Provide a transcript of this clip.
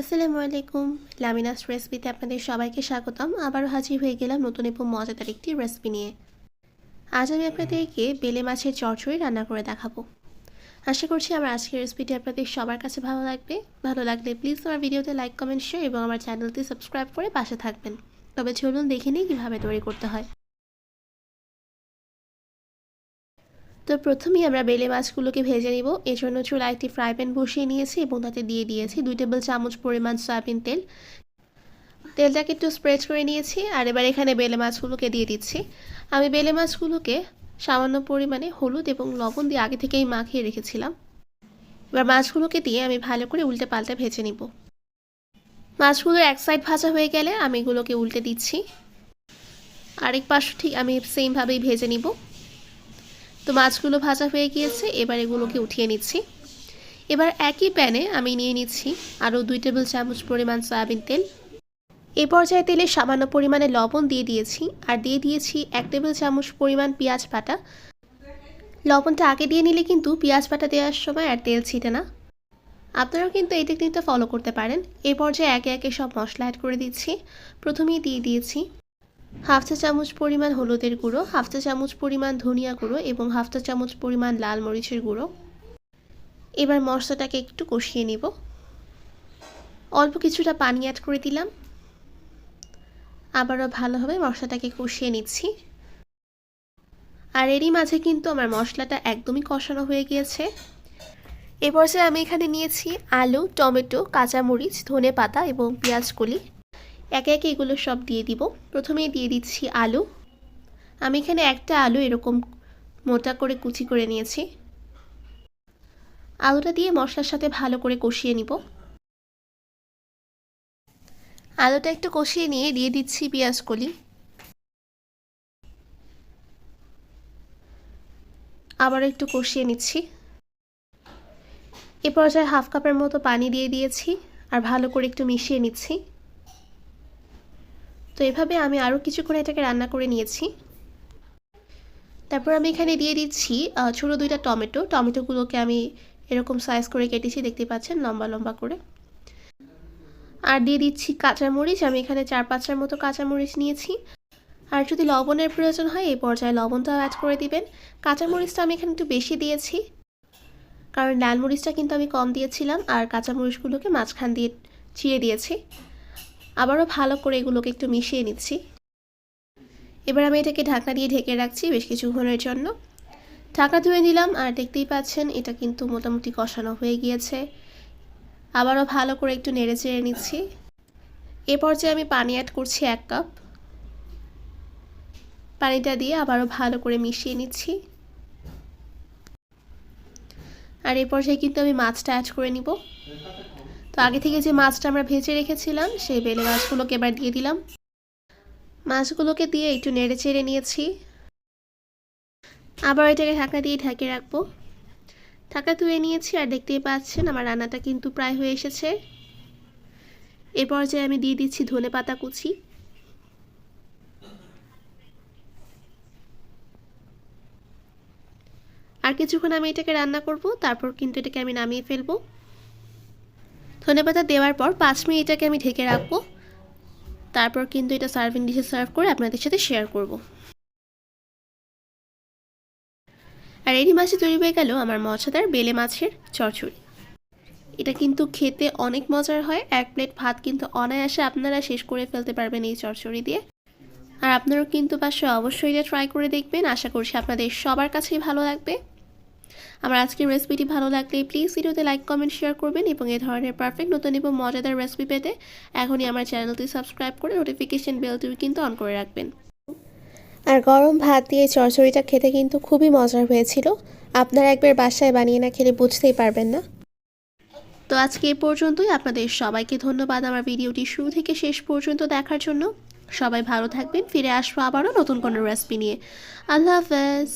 আসসালামু আলাইকুম। লামিনাস রেসিপিতে আপনাদের সবাইকে স্বাগতম। আবারও হাজির হয়ে গেলাম নতুন এবং মজাদার একটি রেসিপি নিয়ে। আজ আমি আপনাদেরকে বেলে মাছের চচ্চড়ি রান্না করে দেখাবো। আশা করছি আমার আজকের রেসিপিটি আপনাদের সবার কাছে ভালো লাগবে। ভালো লাগলে প্লিজ আমার ভিডিওতে লাইক কমেন্ট শেয়ার এবং আমার চ্যানেলটি সাবস্ক্রাইব করে পাশে থাকবেন। তবে চলুন দেখে নিই কীভাবে তৈরি করতে হয়। তো প্রথমেই আমরা বেলে মাছগুলোকে ভেজে নিব। এর জন্য চুলায় একটি ফ্রাই প্যান বসিয়ে নিয়েছি এবং তাতে দিয়ে দিয়েছি দুই টেবিল চামচ পরিমাণ সয়াবিন তেল। তেলটাকে একটু স্প্রেড করে নিয়েছি আর এবার এখানে বেলে মাছগুলোকে দিয়ে দিচ্ছি। আমি বেলে মাছগুলোকে সামান্য পরিমাণে হলুদ এবং লবণ দিয়ে আগে থেকেই মাখিয়ে রেখেছিলাম। এবার মাছগুলোকে দিয়ে আমি ভালো করে উল্টে পাল্টে ভেজে নিব। মাছগুলো এক সাইড ভাজা হয়ে গেলে আমি এগুলোকে উল্টে দিচ্ছি। আরেক পাশ ঠিক আমি সেমভাবেই ভেজে নিব। তো মাছগুলো ভাজা হয়ে গিয়েছে, এবার এগুলোকে উঠিয়ে নিচ্ছি। এবার একই প্যানে আমি নিয়ে নিচ্ছি আরও দুই টেবিল চামচ পরিমাণ সয়াবিন তেল। এ পর্যায়ে তেলে সামান্য পরিমাণে লবণ দিয়ে দিয়েছি আর দিয়ে দিয়েছি এক টেবিল চামচ পরিমাণ পেঁয়াজ বাটা। লবণটা আগে দিয়ে নিলে কিন্তু পেঁয়াজ বাটা দেওয়ার সময় আর তেল ছিটে না। আপনারাও কিন্তু এই টেকনিকটা ফলো করতে পারেন। এ পর্যায়ে একে একে সব মশলা অ্যাড করে দিচ্ছি। প্রথমেই দিয়ে দিয়েছি হাফ চা চামচ পরিমাণ হলুদের গুঁড়ো, হাফ চা চামচ পরিমাণ ধনিয়া গুঁড়ো এবং হাফ চা চামচ পরিমাণ লাল মরিচের গুঁড়ো। এবার মশলাটাকে একটু কষিয়ে নিব। অল্প কিছুটা পানি অ্যাড করে দিলাম। আবারও ভালোভাবে মশলাটাকে কষিয়ে নিচ্ছি। আর এরই মাঝে কিন্তু আমার মশলাটা একদমই কষানো হয়ে গিয়েছে। এ পর্যায়ে আমি এখানে নিয়েছি আলু, টমেটো, কাঁচামরিচ ধনে পাতা এবং পেঁয়াজ কলি একে একে এগুলো সব দিয়ে দিব। প্রথমেই দিয়ে দিচ্ছি আলু। আমি এখানে একটা আলু এরকম মোটা করে কুচি করে নিয়েছি। আলুটা দিয়ে মশলার সাথে ভালো করে কষিয়ে নিব। আলুটা একটু কষিয়ে নিয়ে দিয়ে দিচ্ছি পেঁয়াজ কলি। আবার একটু কষিয়ে নিচ্ছি। এ পর্যায়ে হাফ কাপের মতো পানি দিয়ে দিয়েছি আর ভালো করে একটু মিশিয়ে নিচ্ছি। তো এভাবে আমি আরও কিছুক্ষণ এটাকে রান্না করে নিয়েছি। তারপর আমি এখানে দিয়ে দিচ্ছি ছোটো দুইটা টমেটো। টমেটোগুলোকে আমি এরকম সাইজ করে কেটেছি, দেখতে পাচ্ছেন? লম্বা লম্বা করে। আর দিয়ে দিচ্ছি কাঁচামরিচ। আমি এখানে চার পাঁচটার মতো কাঁচামরিচ নিয়েছি। আর যদি লবণের প্রয়োজন হয়, এই পর্যায়ে লবণটাও অ্যাড করে দিবেন। কাঁচামরিচটা আমি এখানে একটু বেশি দিয়েছি, কারণ লাল মরিচটা কিন্তু আমি কম দিয়েছিলাম, আর কাঁচামরিচগুলোকে মাঝখান দিয়ে চিড়ে দিয়েছি। আবারও ভালো করে এগুলোকে একটু মিশিয়ে নিচ্ছি। এবার আমি এটাকে ঢাকনা দিয়ে ঢেকে রাখছি বেশ কিছুক্ষণের জন্য। ঢাকা ধুয়ে নিলাম আর দেখতেই পাচ্ছেন এটা কিন্তু মোটামুটি কষানো হয়ে গিয়েছে। আবারও ভালো করে একটু নেড়ে চেড়ে নিচ্ছি। এ পর্যায়ে আমি পানি অ্যাড করছি এক কাপ পানিটা দিয়ে আবারও ভালো করে মিশিয়ে নিচ্ছি। আর এ পর্যায়ে কিন্তু আমি মাছটা অ্যাড করে নিব। তো আগে থেকে যে মাছটা আমরা ভেজে রেখেছিলাম, সেই বেলে মাছগুলোকে এবার দিয়ে দিলাম। মাছগুলোকে দিয়ে একটু নেড়ে চেড়ে নিয়েছি। আবার এটাকে ঢাকা দিয়ে ঢাকে রাখব। ঢাকা ধুয়ে নিয়েছি, আর দেখতেই পাচ্ছেন আমার রান্নাটা কিন্তু প্রায় হয়ে এসেছে। এ পর্যায়ে আমি দিয়ে দিচ্ছি ধনে পাতা কুচি। আর কিছুক্ষণ আমি এটাকে রান্না করব, তারপর কিন্তু এটাকে আমি নামিয়ে ফেলব। ধনেপাতা দেওয়ার পর পাঁচ মিনিট এটাকে আমি ঢেকে রাখব। তারপর কিন্তু এটা সার্ভিং ডিশে সার্ভ করে আপনাদের সাথে শেয়ার করব। আর এরই মাছে তৈরি হয়ে গেল আমার মজাদার বেলে মাছের চচ্চড়ি। এটা কিন্তু খেতে অনেক মজার হয়। এক প্লেট ভাত কিন্তু অনায়াসে আপনারা শেষ করে ফেলতে পারবেন এই চচ্চড়ি দিয়ে। আর আপনারাও কিন্তু পাশে অবশ্যই এটা ট্রাই করে দেখবেন। আশা করছি আপনাদের সবার কাছেই ভালো লাগবে। আমার আজকের রেসিপিটি ভালো লাগলে প্লিজ ভিডিওতে লাইক কমেন্ট শেয়ার করবেন এবং এই ধরনের পারফেক্ট নতুন এবং মজাদার রেসিপি পেতে এখনই আমার চ্যানেলটি সাবস্ক্রাইব করে নোটিফিকেশন বেলটিও কিন্তু অন করে রাখবেন। আর গরম ভাত দিয়ে চচ্চড়িটা খেতে কিন্তু খুবই মজার হয়েছিল। আপনারা একবার বাসায় বানিয়ে না খেলে বুঝতেই পারবেন না। তো আজকে এ পর্যন্তই। আপনাদের সবাইকে ধন্যবাদ আমার ভিডিওটি শুরু থেকে শেষ পর্যন্ত দেখার জন্য। সবাই ভালো থাকবেন। ফিরে আসব আবারও নতুন কোনো রেসিপি নিয়ে। আল্লাহ হাফেজ।